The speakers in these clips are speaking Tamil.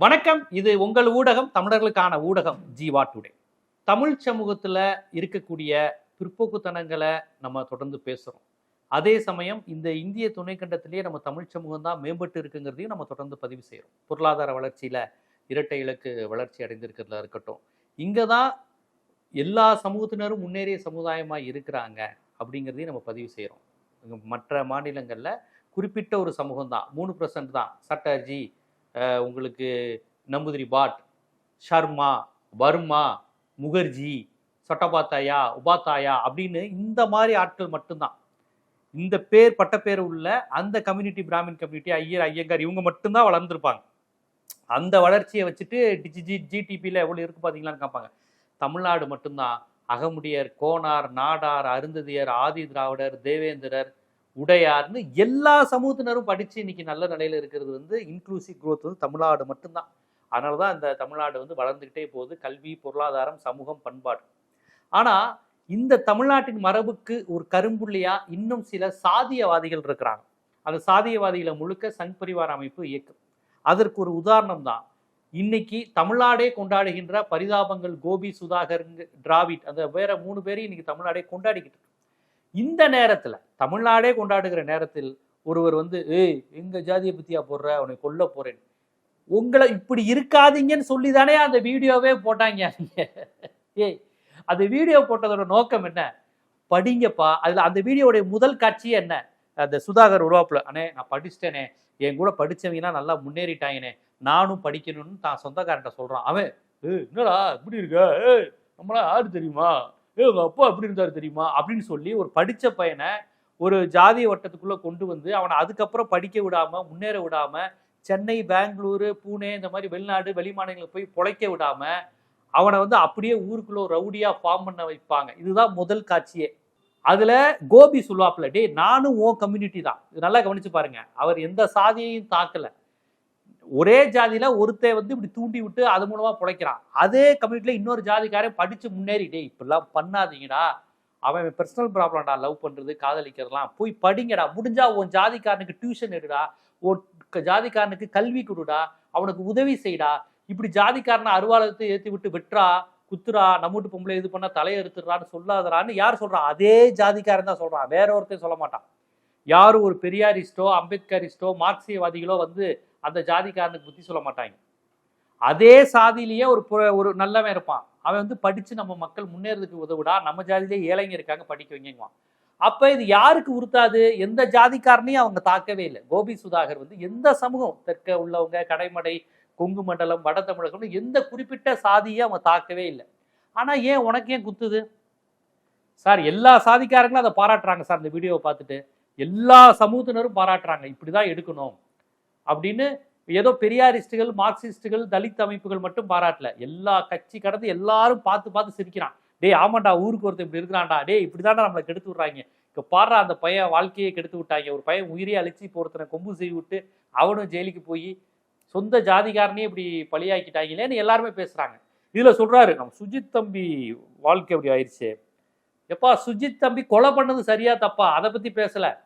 வணக்கம். இது உங்கள் ஊடகம் தமிழர்களுக்கான ஊடகம் ஜீவா டுடே. தமிழ் சமூகத்தில் இருக்கக்கூடிய பிற்போக்குத்தனங்களை நம்ம தொடர்ந்து பேசுகிறோம் அதே சமயம் இந்த இந்திய துணைக்கண்டத்திலேயே நம்ம தமிழ் சமூகம் தான் மேம்பட்டு இருக்குங்கிறதையும் நம்ம தொடர்ந்து பதிவு செய்கிறோம் பொருளாதார வளர்ச்சியில் இரட்டை இலக்கு வளர்ச்சி அடைந்திருக்கிறதுல இருக்கட்டும். இங்கே தான் எல்லா சமூகத்தினரும் முன்னேறிய சமுதாயமாக இருக்கிறாங்க அப்படிங்கிறதையும் நம்ம பதிவு செய்கிறோம் மற்ற மாநிலங்களில் குறிப்பிட்ட ஒரு சமூகம் தான் மூணு பர்சன்ட் தான். சட்டர்ஜி உங்களுக்கு நம்பூதிரி பாட் ஷர்மா வர்மா முகர்ஜி சொட்டபாத்தாயா உபாத்தாயா அப்படின்னு இந்த மாதிரி ஆட்கள் மட்டும்தான். இந்த பேர் பட்ட பேர் உள்ள அந்த கம்யூனிட்டி பிராமின் கம்யூனிட்டி ஐயர் ஐயங்கார் இவங்க மட்டும்தான் வளர்ந்துருப்பாங்க. அந்த வளர்ச்சியை வச்சுட்டு டிஜிஜி ஜிடிபியில் எவ்வளோ இருக்கு பார்த்தீங்களான்னு கேட்பாங்க தமிழ்நாடு மட்டும்தான். அகமுடியர் கோனார் நாடார் அருந்ததியர் ஆதி திராவிடர் தேவேந்திரர் உடையார்னு எல்லா சமூகத்தினரும் படித்து இன்னைக்கு நல்ல நிலையில் இருக்கிறது வந்து இன்க்ளூசிவ் க்ரோத் வந்து தமிழ்நாடு மட்டும்தான். அதனால தான் இந்த தமிழ்நாடு வந்து வளர்ந்துக்கிட்டே போகுது. கல்வி பொருளாதாரம் சமூகம் பண்பாடு. ஆனால் இந்த தமிழ்நாட்டின் மரபுக்கு ஒரு கரும்புள்ளியாக இன்னும் சில சாதியவாதிகள் இருக்கிறாங்க. அந்த சாதியவாதிகளை முழுக்க சங் பரிவார அமைப்பு இயக்கம். அதற்கு ஒரு உதாரணம் தான். இன்னைக்கு தமிழ்நாடே கொண்டாடுகின்ற பரிதாபங்கள் கோபி சுதாகர் டிராவிட் அந்த வேற மூணு பேரையும் இன்னைக்கு தமிழ்நாடே கொண்டாடிக்கிட்டு இந்த நேரத்தில் தமிழ்நாடே கொண்டாடுகிற நேரத்தில் ஒருவர் வந்து ஏய் எங்கள் ஜாதியை பற்றியா போடுற? உன்னை கொல்ல போகிறேன் உங்களை இப்படி இருக்காதீங்கன்னு சொல்லி தானே அந்த வீடியோவே போட்டாங்க. ஏய் அந்த வீடியோ போட்டதோட நோக்கம் என்ன? படிங்கப்பா. அதில் அந்த வீடியோவுடைய முதல் காட்சி என்ன? அந்த சுதாகர் உருவாப்புல அண்ணே நான் படிச்சிட்டேனே. என் கூட படித்தவங்கன்னா நல்லா முன்னேறிட்டாங்கனே. நானும் படிக்கணும்னு தான் சொந்தக்காரன்ட்ட சொல்கிறான் அவன் ஏ என்னடா இப்படி இருக்க? ஏ நம்மளா யாரு தெரியுமா? ஏ அப்போ அப்பா எப்படி தெரியுமா? அப்படின்னு சொல்லி ஒரு படித்த பையனை ஒரு ஜாதிய வட்டத்துக்குள்ளே கொண்டு வந்து அவனை அதுக்கப்புறம் படிக்க விடாமல் முன்னேற விடாமல் சென்னை பெங்களூரு பூனே இந்த மாதிரி வெளிநாடு வெளிமாநிலங்களுக்கு போய் பொழைக்க விடாமல் அவனை வந்து அப்படியே ஊருக்குள்ள ஒரு ஃபார்ம் பண்ண வைப்பாங்க. இதுதான் முதல் காட்சியே. அதில் கோபி சொல்லுவாப்பில் டேய் நானும் ஓ கம்யூனிட்டி தான். இது நல்லா கவனித்து பாருங்கள் அவர் எந்த சாதியையும் தாக்கல. ஒரே ஜாதியில ஒருத்தன் வந்து இப்படி தூண்டி விட்டு அது மூலமா பிழைக்கிறான் அதே கம்யூனிட்டியில இன்னொரு ஜாதிக்காரன் படிச்சு முன்னேறி இப்பெல்லாம் இப்படிலாம் பண்ணாதீங்கடா. அவன் பர்சனல் ப்ராப்ளம்டா லவ் பண்றது காதலிக்கிறதுலாம் போய் படிங்கடா. முடிஞ்சா உன் ஜாதிக்காரனுக்கு டியூஷன் எடுடா. உன் ஜாதிக்காரனுக்கு கல்வி கொடுடா. அவனுக்கு உதவி செய்டா. இப்படி ஜாதிக்காரனை அருவாளத்தை ஏற்றி விட்டு வெட்டுறா குத்துறா நம்ம வீட்டு பொம்பளை இது பண்ணா தலையை எடுத்துடுறான்னு சொல்லாதரான்னு யார் சொல்றான்? அதே ஜாதிக்காரன் தான் சொல்றான். வேற ஒருத்தன் சொல்ல மாட்டான். யாரும் ஒரு பெரியாரிஸ்டோ அம்பேத்கரிஸ்டோ மார்க்சியவாதிகளோ வந்து அந்த ஜாதிக்காரனுக்கு புத்தி சொல்ல மாட்டாங்க. அதே சாதியிலேயே ஒரு ஒரு நல்லவன் இருப்பான். அவன் வந்து படித்து நம்ம மக்கள் முன்னேறதுக்கு உதவுடா. நம்ம ஜாதியிலே ஏழைங்க இருக்காங்க படிக்க வைங்குவான் அப்போ இது யாருக்கு உறுத்தாது? எந்த ஜாதிக்காரனையும் அவங்க தாக்கவே இல்லை. கோபி சுதாகர் வந்து எந்த சமூகம்? தெற்க உள்ளவங்க கடைமடை கொங்கு மண்டலம் வட தமிழகம் எந்த குறிப்பிட்ட சாதியை அவங்க தாக்கவே இல்லை. ஆனால் ஏன் உனக்கு ஏன் குத்துது? சார் எல்லா சாதிக்காரங்களும் அதை பாராட்டுறாங்க சார் இந்த வீடியோவை பார்த்துட்டு. எல்லா சமூகத்தினரும் பாராட்டுறாங்க இப்படிதான் எடுக்கணும். அப்படின்னு ஏதோ பெரியாரிஸ்டுகள் மார்க்சிஸ்டுகள் தலித் அமைப்புகள் மட்டும் பாராட்டல. எல்லா கட்சி கடந்து எல்லாரும் பார்த்து பார்த்து சிரிக்கிறான். டேய் ஆமாண்டா ஊருக்கு ஒருத்தர் இப்படி இருக்கிறான்டா. டேய் இப்படிதான்டா நம்மளை கெடுத்து விட்றாங்க. இப்போ பாடுற அந்த பையன் வாழ்க்கையை கெடுத்து விட்டாங்க. ஒரு பையன் உயிரே அழிச்சு இப்போ ஒருத்தனை கொம்பு செய்து விட்டு அவனும் ஜெயிலுக்கு போய் சொந்த ஜாதிகாரனே இப்படி பலியாக்கிட்டாங்களேன்னு எல்லாருமே பேசுறாங்க. இதுல சொல்றாரு நம்ம சுஜித் தம்பி வாழ்க்கை அப்படி ஆயிடுச்சு? எப்பா சுஜித் தம்பி கொலை பண்ணது சரியா தப்பா? அதை பத்தி பேசல.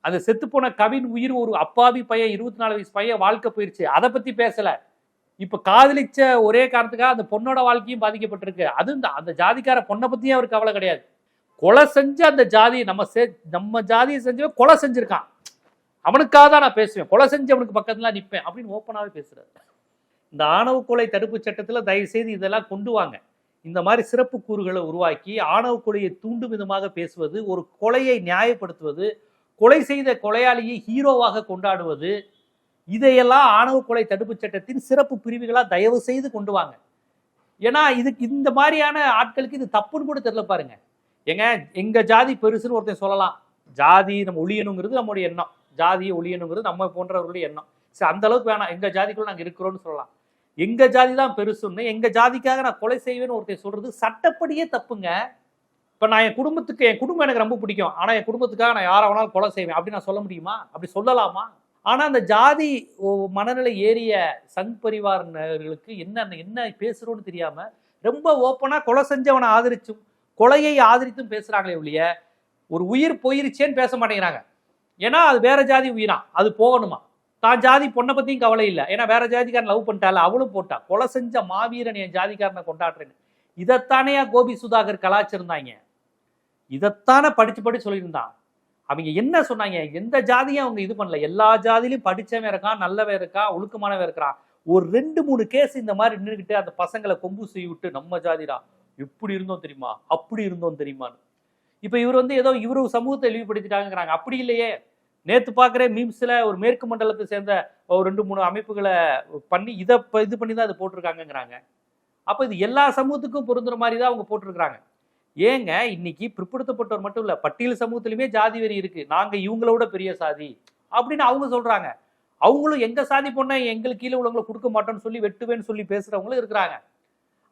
அந்த செத்துப்போன கவின் உயிர் ஒரு அப்பாவி பையன் இருபத்தி நாலு வயசு பையன் வாழ்க்கை போயிருச்சு. அதை பத்தி பேசல. இப்ப காதலிச்ச ஒரே காரணத்துக்காக அந்த பொண்ணோட வாழ்க்கையும் பாதிக்கப்பட்டிருக்கு. அது இந்த அந்த ஜாதிக்கார பொண்ணை பத்தியும் அவருக்கு கவலை கிடையாது. கொலை செஞ்ச அந்த ஜாதி நம்ம சே நம்ம ஜாதியை செஞ்சவன் கொலை செஞ்சிருக்கான். அவனுக்காக தான் நான் பேசுவேன். கொலை செஞ்சவனுக்கு பக்கத்துல நிற்பேன் அப்படின்னு ஓப்பனாவே பேசுறாரு. இந்த ஆணவ கொலை தடுப்பு சட்டத்துல தயவு செய்து இதெல்லாம் கொண்டு வாங்க. இந்த மாதிரி சிறப்பு கூறுகளை உருவாக்கி ஆணவ கொலையை தூண்டும் விதமாக பேசுவது ஒரு கொலையை நியாயப்படுத்துவது கொலை செய்த கொலையாளியை ஹீரோவாக கொண்டாடுவது இதையெல்லாம் ஆணவ கொலை தடுப்புச் சட்டத்தின் சிறப்பு பிரிவுகளாக தயவு செய்து கொண்டு வாங்க. ஏன்னா இதுக்கு இந்த மாதிரியான ஆட்களுக்கு இது தப்புன்னு கூட தெரியல பாருங்க. ஏங்க எங்க ஜாதி பெருசுன்னு ஒருத்தன் சொல்லலாம். ஜாதி நம்ம ஒழியணுங்கிறது நம்மளுடைய எண்ணம். ஜாதியை ஒழியணுங்கிறது நம்ம போன்றவர்களுடைய எண்ணம். சரி அந்த அளவுக்கு வேணாம். எங்க ஜாதிக்குள்ள நாங்கள் இருக்கிறோம்னு சொல்லலாம். எங்க ஜாதி தான் பெருசுன்னு எங்க ஜாதிக்காக நான் கொலை செய்வேன்னு ஒருத்தன் சொல்றது சட்டப்படியே தப்புங்க. இப்ப நான் என் குடும்பத்துக்கு என் குடும்பம் எனக்கு ரொம்ப பிடிக்கும். ஆனா என் குடும்பத்துக்காக நான் யாரை வேணாலும் கொலை செய்வேன். அப்படி நான் சொல்ல முடியுமா? அப்படி சொல்லலாமா? ஆனா அந்த ஜாதி மனநிலை ஏறிய சங் பரிவாரர்களுக்கு என்ன என்ன பேசுறோம்னு தெரியாம ரொம்ப ஓப்பனா கொலை செஞ்சவனை ஆதரிச்சும் கொலையை ஆதரித்தும் பேசுறாங்களே ஒழிய ஒரு உயிர் போயிருச்சேன்னு பேச மாட்டேங்கிறாங்க. ஏன்னா அது வேற ஜாதி உயிரா? அது போகணுமா? தான் ஜாதி பொண்ணை பத்தியும் கவலை இல்லை. ஏன்னா வேற ஜாதிக்காரன் லவ் பண்ணிட்டால அவளும் போட்டா. கொலை செஞ்ச மாவீரன் என் ஜாதிக்காரனை கொண்டாடுறேன்னு. இதைத்தானே கோபி சுதாகர் கலாச்சிருந்தாங்க இதைத்தானே படிச்சு படிச்சு சொல்லியிருந்தான். அவங்க என்ன சொன்னாங்க? எந்த ஜாதியும் அவங்க இது பண்ணல. எல்லா ஜாதியிலும் படித்தவன் இருக்கான் நல்லவன் இருக்கான் ஒழுக்கமானவன் இருக்கிறான். ஒரு ரெண்டு மூணு கேஸ் இந்த மாதிரி நின்றுக்கிட்டு அந்த பசங்களை கொம்பு செய்ய விட்டு நம்ம ஜாதிடா எப்படி இருந்தோம் தெரியுமா? அப்படி இருந்தோம் தெரியுமான்னு. இப்போ இவர் வந்து ஏதோ இவரு சமூகத்தை இழிவுபடுத்திட்டாங்கிறாங்க அப்படி இல்லையே. நேத்து பார்க்குறேன் மீம்ஸில் ஒரு மேற்கு மண்டலத்தை சேர்ந்த ஒரு ரெண்டு மூணு அமைப்புகளை பண்ணி இதை இது பண்ணி தான் அது போட்டிருக்காங்கங்கிறாங்க. அப்போ இது எல்லா சமூகத்துக்கும் பொருந்துற மாதிரி தான் அவங்க போட்டிருக்கிறாங்க. ஏங்க இன்னைக்கு பிற்படுத்தப்பட்டவர் மட்டும் இல்லை பட்டியல் சமூகத்திலுமே ஜாதி வெறி இருக்கு. நாங்க இவங்களோட பெரிய சாதி அப்படின்னு அவங்க சொல்றாங்க. அவங்களும் எங்க சாதி பொண்ணை எங்களுக்கு கீழே உள்ளவங்களை கொடுக்க மாட்டோம்னு சொல்லி வெட்டுவேன்னு சொல்லி பேசுறவங்களும் இருக்கிறாங்க.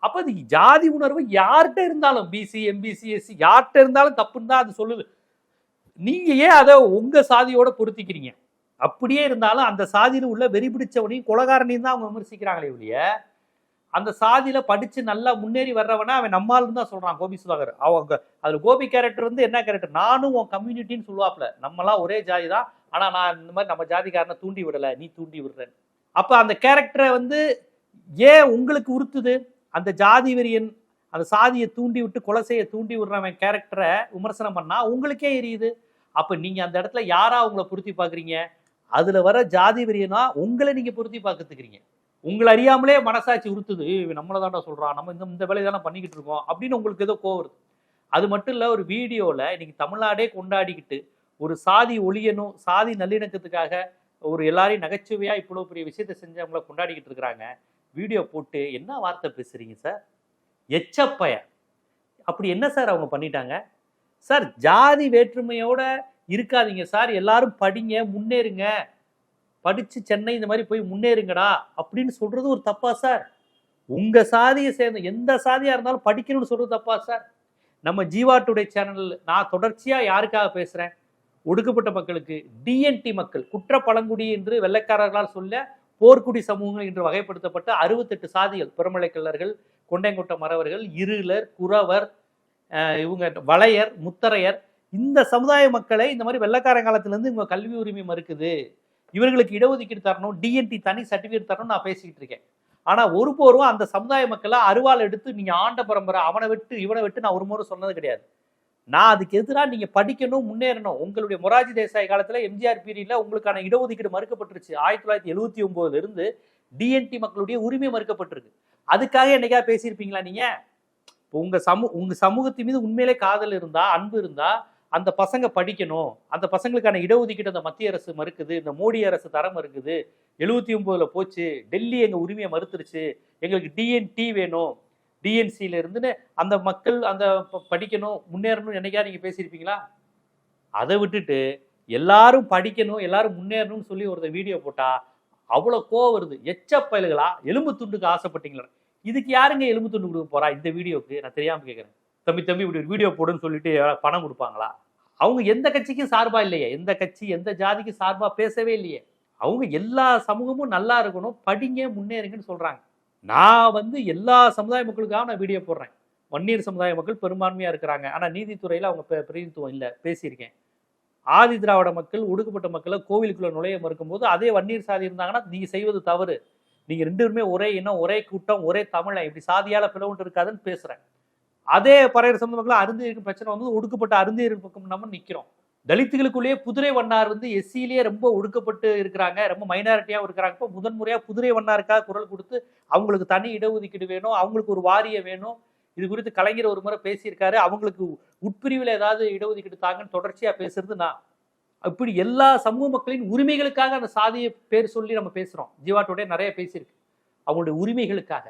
அப்ப இது ஜாதி உணர்வு யார்கிட்ட இருந்தாலும் பிசி எம்பிசி எஸ்சி யார்கிட்ட இருந்தாலும் தப்புன்னு தான் அது சொல்லுது. நீங்க ஏன் அதை உங்க சாதியோட பொருத்திக்கிறீங்க? அப்படியே இருந்தாலும் அந்த சாதியில் உள்ள வெறி பிடிச்சவனையும் குலகாரனையும் தான் அவங்க விமர்சிக்கிறாங்களே ஒழிய அந்த சாதியில படிச்சு நல்லா முன்னேறி வர்றவனா அவன் நம்மாலும் தான் சொல்றான் கோபி சுதாகர். அவங்க அதுல கோபி கேரக்டர் வந்து என்ன கேரக்டர் நானும் உன் கம்யூனிட்டின்னு சொல்லுவாப்ல நம்மலாம் ஒரே ஜாதி தான். ஆனா நான் இந்த மாதிரி நம்ம ஜாதிக்காரனை தூண்டி விடல நீ தூண்டி விடுறேன் அப்ப அந்த கேரக்டரை வந்து ஏன் உங்களுக்கு உறுத்துது? அந்த ஜாதி வெறியன் அந்த சாதியை தூண்டி விட்டு கொலை செய்ய தூண்டி விடுறவன் கேரக்டரை விமர்சனம் பண்ணால் உங்களுக்கே எரியுது. அப்போ நீங்கள் அந்த இடத்துல யாரா உங்களை பொருத்தி பார்க்குறீங்க? அதில் வர ஜாதி வெறியனா உங்களை நீங்கள் பொருத்தி பார்க்கத்துக்கிறீங்க. உங்களை அறியாமலே மனசாட்சி உறுத்துது. இவன் நம்மளை தான்டா சொல்கிறான் நம்ம இந்த இந்த வேலையை தானே பண்ணிக்கிட்டு இருக்கோம். அப்படின்னு உங்களுக்கு ஏதோ கோவம் வருது. அது மட்டும் இல்லை ஒரு வீடியோவில் இன்றைக்கி தமிழ்நாடே கொண்டாடிக்கிட்டு ஒரு சாதி ஒழியணும் சாதி நல்லிணக்கத்துக்காக ஒரு எல்லாரையும் நகைச்சுவையாக இவ்வளோ பெரிய விஷயத்தை செஞ்சவங்கள கொண்டாடிக்கிட்டு இருக்கிறாங்க. வீடியோ போட்டு என்ன வார்த்தை பேசுகிறீங்க சார்? எச்சப்பய. அப்படி என்ன சார் அவங்க பண்ணிட்டாங்க? சார் ஜாதி வேற்றுமையோட இருக்காதீங்க சார். எல்லாரும் படிங்க முன்னேறுங்க. படிச்சு சென்னை இந்த மாதிரி போய் முன்னேறுங்கடா அப்படின்னு சொல்றது ஒரு தப்பா சார். உங்க சாதியை சேர்ந்த எந்த சாதியா இருந்தாலும் படிக்கணும்னு சொல்றது தப்பா சார். நம்ம ஜீவா டுடே சேனல் நான் தொடர்ச்சியா யாருக்காக பேசுறேன்? ஒடுக்கப்பட்ட மக்களுக்கு டிஎன்டி மக்கள் குற்ற பழங்குடி என்று வெள்ளைக்காரர்களால் சொல்ல போர்க்குடி சமூகங்கள் என்று வகைப்படுத்தப்பட்ட அறுபத்தெட்டு சாதிகள் பெருமலைக்கல்லர்கள் கொண்டைங்குட்ட மறவர்கள் இருளர் குறவர் இவங்க வளையர் முத்தரையர் இந்த சமுதாய மக்களை இந்த மாதிரி வெள்ளக்கார காலத்திலேருந்து இவங்க கல்வி உரிமை மறுக்குது. இவர்களுக்கு இடஒதுக்கீடு தரணும் டிஎன்டி தனி சர்டிஃபிகேட் தரணும் நான் பேசிக்கிட்டு இருக்கேன். ஆனால் ஒருபோரும் அந்த சமுதாய மக்களை அருவாள் எடுத்து நீங்க ஆண்ட பரம்பரை அவனை விட்டு இவனை விட்டு நான் ஒரு முறை சொன்னது கிடையாது. நான் அதுக்கு எதிராக நீங்க படிக்கணும் முன்னேறணும். உங்களுடைய மொராஜி தேசாய் காலத்துல எம்ஜிஆர் பீரியட்ல உங்களுக்கான இடஒதுக்கீடு மறுக்கப்பட்டுருச்சு. ஆயிரத்தி தொள்ளாயிரத்தி எழுபத்தி ஒன்பதுல இருந்து டிஎன்டி மக்களுடைய உரிமை மறுக்கப்பட்டிருக்கு. அதுக்காக என்னைக்கா பேசியிருப்பீங்களா நீங்க? இப்போ உங்க சமூ உங்க சமூகத்தின் மீது உண்மையிலே காதல் இருந்தா அன்பு இருந்தா அந்த பசங்க படிக்கணும். அந்த பசங்களுக்கான இடஒதுக்கீடு அந்த மத்திய அரசு மறுக்குது இந்த மோடி அரசு தரம் மறுக்குது. எழுபத்தி ஒன்பதுல போச்சு டெல்லி எங்க உரிமையை மறுத்துருச்சு. எங்களுக்கு டிஎன்டி வேணும். டிஎன்சியில இருந்துன்னு அந்த மக்கள் அந்த படிக்கணும் முன்னேறணும்னு என்னைக்கா நீங்க பேசியிருப்பீங்களா? அதை விட்டுட்டு எல்லாரும் படிக்கணும் எல்லாரும் முன்னேறணும்னு சொல்லி ஒரு வீடியோ போட்டா அவ்வளோ கோவம் வருது. எச்ச பயல்களா எலும்பு துண்டுக்கு ஆசைப்பட்டீங்களா? இதுக்கு யாருங்க எலும்பு துண்டு கொடுக்க போறா இந்த வீடியோக்கு? நான் தெரியாம கேட்குறேன் தம்பி தம்பி இப்படி ஒரு வீடியோ போடுன்னு சொல்லிட்டு பணம் கொடுப்பாங்களா? அவங்க எந்த கட்சிக்கும் சார்பா இல்லையே. எந்த கட்சி எந்த ஜாதிக்கும் சார்பா பேசவே இல்லையே. அவங்க எல்லா சமூகமும் நல்லா இருக்கணும் படிங்க முன்னேறுங்கன்னு சொல்றாங்க. நான் வந்து எல்லா சமுதாய மக்களுக்காக நான் வீடியோ போடுறேன். வன்னியர் சமுதாய மக்கள் பெரும்பான்மையாக இருக்கிறாங்க. ஆனால் நீதித்துறையில் அவங்க பிரதிநிதித்துவம் இல்லை. பேசியிருக்கேன். ஆதி திராவிட மக்கள் ஒடுக்கப்பட்ட மக்களை கோவிலுக்குள்ளே நுழைய மறுக்கும்போது அதே வன்னியர் சாதி இருந்தாங்கன்னா நீங்கள் செய்வது தவறு. நீங்கள் ரெண்டு பேருமே ஒரே இனம் ஒரே கூட்டம் ஒரே தமிழன். இப்படி சாதியால் பிளவுண்டு இருக்காதுன்னு பேசுகிறேன் அதே பறையர் சமூக மக்கள் அருந்தியருக்கு பிரச்சனை வந்து ஒடுக்கப்பட்ட அருந்தியர் பக்கம் நம்ம நிற்கிறோம் தலித்துகளுக்குள்ளேயே குதிரை வண்ணார் வந்து எஸ்சிலேயே ரொம்ப ஒடுக்கப்பட்டு இருக்கிறாங்க ரொம்ப மைனாரிட்டியாகவும் இருக்கிறாங்க. இப்போ முதன்முறையாக குதிரை வண்ணாருக்காக குரல் கொடுத்து அவங்களுக்கு தனி இடஒதுக்கீடு வேணும் அவங்களுக்கு ஒரு வாரியம் வேணும். இது குறித்து கலைஞர் ஒரு முறை பேசியிருக்காரு. அவங்களுக்கு உட்பிரிவில் ஏதாவது இடஒதுக்கீடு தாங்கன்னு தொடர்ச்சியாக பேசுறது நான். இப்படி எல்லா சமூக மக்களின் உரிமைகளுக்காக அந்த சாதியை பேர் சொல்லி நம்ம பேசுகிறோம் ஜீவா நிறைய பேசியிருக்கு. அவங்களுடைய உரிமைகளுக்காக.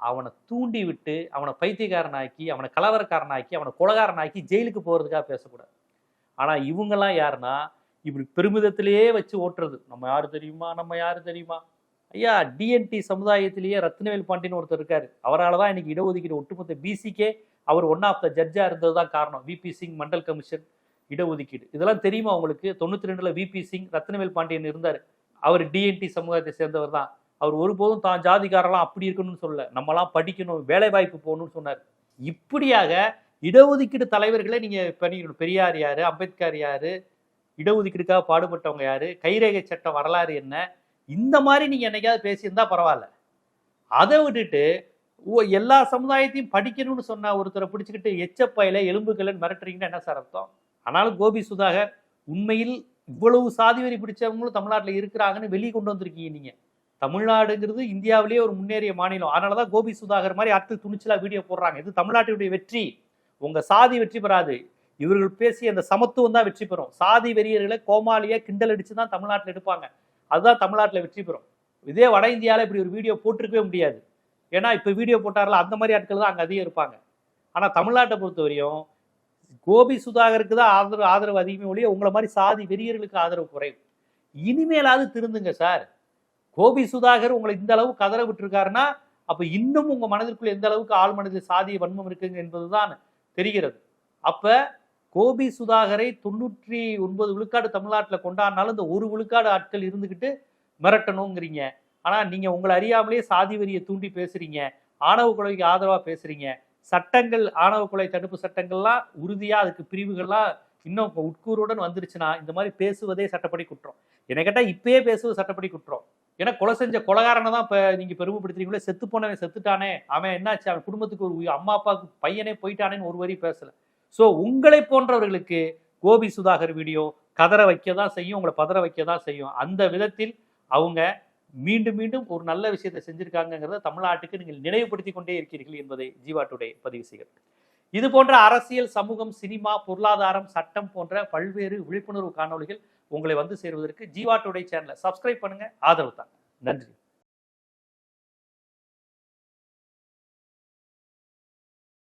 அவனை தூண்டி விட்டு அவனை பைத்தியக்காரனாக்கி அவனை கலவரக்காரனாக்கி அவனை கொலகாரனாக்கி ஜெயிலுக்கு போகிறதுக்காக பேசக்கூடாது. ஆனால் இவங்கெல்லாம் யாருன்னா இப்படி பெருமிதத்திலேயே வச்சு ஓட்டுறது. நம்ம யார் தெரியுமா? நம்ம யார் தெரியுமா? ஐயா டிஎன்டி சமுதாயத்திலேயே ரத்னவேல் பாண்டியன் ஒருத்தர் இருக்காரு. அவரால் தான் இன்னைக்கு இடஒதுக்கீடு ஒட்டுமொத்த பிசிக்கே அவர் ஒன் ஆஃப் த ஜட்ஜாக இருந்தது தான் காரணம் விபி சிங் மண்டல் கமிஷன் இடஒதுக்கீடு. இதெல்லாம் தெரியுமா உங்களுக்கு? தொண்ணூத்தி ரெண்டுல விபி சிங் ரத்னவேல் பாண்டியன் இருந்தார். அவர் டிஎன்டி சமுதாயத்தை சேர்ந்தவர் தான். அவர் ஒருபோதும் தான் ஜாதிகாரெல்லாம் அப்படி இருக்கணும்னு சொல்லல. நம்மலாம் படிக்கணும் வேலை வாய்ப்பு போகணும்னு சொன்னார். இப்படியாக இடஒதுக்கீடு தலைவர்களை நீங்கள் பண்ணிக்கணும் பெரியார் யார் அம்பேத்கர் யார் இடஒதுக்கீடுக்காக பாடுபட்டவங்க யார் கைரேகை சட்டம் வரலாறு என்ன இந்த மாதிரி நீங்கள் என்னைக்காவது பேசியிருந்தா பரவாயில்ல. அதை விட்டுட்டு எல்லா சமுதாயத்தையும் படிக்கணும்னு சொன்ன ஒருத்தரை பிடிச்சிக்கிட்டு எச்சப்பையில எலும்புகள்னு மிரட்டுறீங்கன்னா என்ன சார் அர்த்தம்? ஆனாலும் கோபி சுதாகர் உண்மையில் இவ்வளவு சாதி வரி பிடிச்சவங்களும் தமிழ்நாட்டில் இருக்கிறாங்கன்னு வெளியே கொண்டு வந்திருக்கீங்க நீங்கள் தமிழ்நாடுங்கிறது இந்தியாவிலேயே ஒரு முன்னேறிய மாநிலம். அதனால தான் கோபி சுதாகர் மாதிரி அடுத்து துணிச்சலாக வீடியோ போடுறாங்க. இது தமிழ்நாட்டினுடைய வெற்றி. உங்கள் சாதி வெற்றி பெறாது. இவர்கள் பேசிய அந்த சமத்துவம் தான் வெற்றி பெறும். சாதி வெறியர்களை கோமாளியா கிண்டல் அடித்து தான் தமிழ்நாட்டில் எடுப்பாங்க. அதுதான் தமிழ்நாட்டில் வெற்றி பெறும். இதே வட இந்தியாவில் இப்படி ஒரு வீடியோ போட்டிருக்கவே முடியாது. ஏன்னா இப்போ வீடியோ போட்டார்ல அந்த மாதிரி ஆட்கள் தான் அங்கே அதிகம் இருப்பாங்க. ஆனால் தமிழ்நாட்டை பொறுத்தவரையும் கோபி சுதாகருக்கு தான் ஆதரவு ஆதரவு அதிகமே ஒழிய உங்களை மாதிரி சாதி வெறியர்களுக்கு ஆதரவு குறைவு. இனிமேலாவது திருந்துங்க சார். கோபி சுதாகர் உங்களை இந்த அளவு கதற விட்டுருக்காருன்னா அப்போ இன்னும் உங்கள் மனதிற்குள்ள எந்த அளவுக்கு ஆள் மனதில் சாதிய வன்மம் இருக்குங்க என்பதுதான் தெரிகிறது. அப்ப கோபி சுதாகரை தொண்ணூற்றி ஒன்பது விழுக்காடு தமிழ்நாட்டில் கொண்டாடினாலும் இந்த ஒரு விழுக்காடு ஆட்கள் இருந்துக்கிட்டு மிரட்டணுங்கிறீங்க. ஆனால் நீங்கள் உங்களை அறியாமலே சாதி வரியை தூண்டி பேசுறீங்க. ஆணவ கொலைக்கு ஆதரவாக பேசுறீங்க. சட்டங்கள் ஆணவ கொலை தடுப்பு சட்டங்கள்லாம் உறுதியாக அதுக்கு பிரிவுகள்லாம் இன்னும் உட்கூறுடன் வந்துருச்சுன்னா இந்த மாதிரி பேசுவதே சட்டப்படி குற்றம். என்னை கேட்டால் இப்பயே பேசுவது சட்டப்படி குற்றம். ஏன்னா கொலை செஞ்ச கொலகாரனை தான் இப்போ நீங்கள் பெருமைப்படுத்துறீங்களே செத்து போனவன் செத்துட்டானே அவன் என்னாச்சு? அவன் குடும்பத்துக்கு ஒரு அம்மா அப்பாவுக்கு பையனே போயிட்டானேன்னு ஒரு வரி பேசலை. ஸோ உங்களை போன்றவர்களுக்கு கோபி சுதாகர் வீடியோ கதற வைக்க தான் செய்யும் உங்களை பதற வைக்க தான் செய்யும். அந்த விதத்தில் அவங்க மீண்டும் மீண்டும் ஒரு நல்ல விஷயத்தை செஞ்சுருக்காங்கிறத தமிழ்நாட்டுக்கு நீங்கள் நினைவுபடுத்தி கொண்டே இருக்கிறீர்கள் என்பதை ஜீவா டுடே பதிவு செய்கிறது. இது போன்ற அரசியல் சமூகம் சினிமா பொருளாதாரம் சட்டம் போன்ற பல்வேறு விழிப்புணர்வு காணொளிகள் உங்களை வந்து சேருவதற்கு ஜீவா டுடே சேனலை சப்ஸ்கிரைப் பண்ணுங்க. ஆதரவு தாங்க நன்றி.